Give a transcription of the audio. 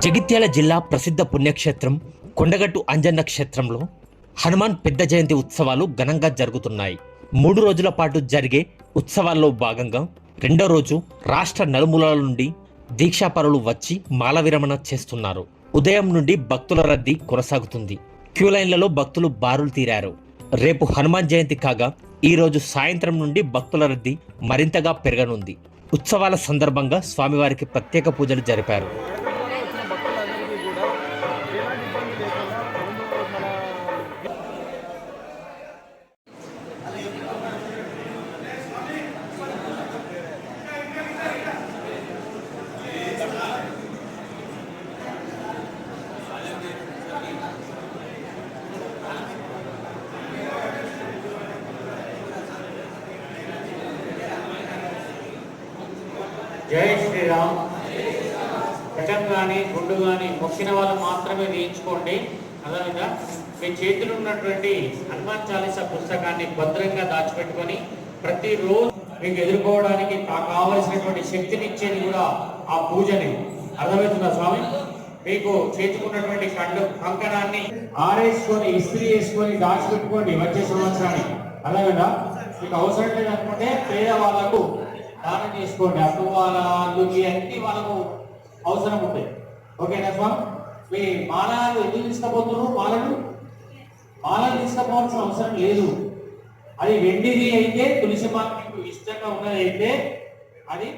జగిత్యాల జిల్లా ప్రసిద్ధ పుణ్యక్షేత్రం కొండగట్టు అంజన్న క్షేత్రంలో హనుమాన్ పెద్ద జయంతి ఉత్సవాలు ఘనంగా జరుగుతున్నాయి. మూడు రోజుల పాటు జరిగే ఉత్సవాల్లో భాగంగా రెండో రోజు రాష్ట్ర నలుమూలల నుండి దీక్షాపరులు వచ్చి మాల విరమణ చేస్తున్నారు. ఉదయం నుండి భక్తుల రద్దీ కొనసాగుతుంది. క్యూ లైన్లలో భక్తులు బారులు తీరారు. రేపు హనుమాన్ జయంతి కాగా ఈ రోజు సాయంత్రం నుండి భక్తుల రద్దీ మరింతగా పెరగనుంది. ఉత్సవాల సందర్భంగా స్వామివారికి ప్రత్యేక పూజలు జరిపారు. జై శ్రీరామ్. ఘటం కానీ గుండు కానీ మొక్కిన వాళ్ళు మాత్రమే వేయించుకోండి అదేవిధంగా మీ చేతిలో ఉన్నటువంటి హనుమాన్ చాలీసా పుస్తకాన్ని భద్రంగా దాచిపెట్టుకొని ప్రతిరోజు మీకు ఎదుర్కోవడానికి కావలసినటువంటి శక్తిని ఇచ్చేది కూడా ఆ పూజని. అర్థమవుతుందా స్వామి? మీకు చేతుకున్నటువంటి కండు కంకణాన్ని ఆరేసుకొని ఇస్త్రీ వేసుకొని దాచిపెట్టుకోండి వచ్చే సంవత్సరానికి. అలాగేనా మీకు అవసరం లేదనుకుంటే పేదవాళ్ళకు దానం చేసుకోండి. అటు వాళ్ళ అన్ని వాళ్ళకు అవసరం ఉంటాయి. ఓకేనా స్వామి? మీ మాలలు ఎందుకు తీసుకుపోతున్నారు? మాలలు? మాలలు తీసుకుపోవాల్సిన అవసరం లేదు. అది వెండిది అయితే తులసి మాల మీకు ఇష్టంగా ఉన్నది అయితే అది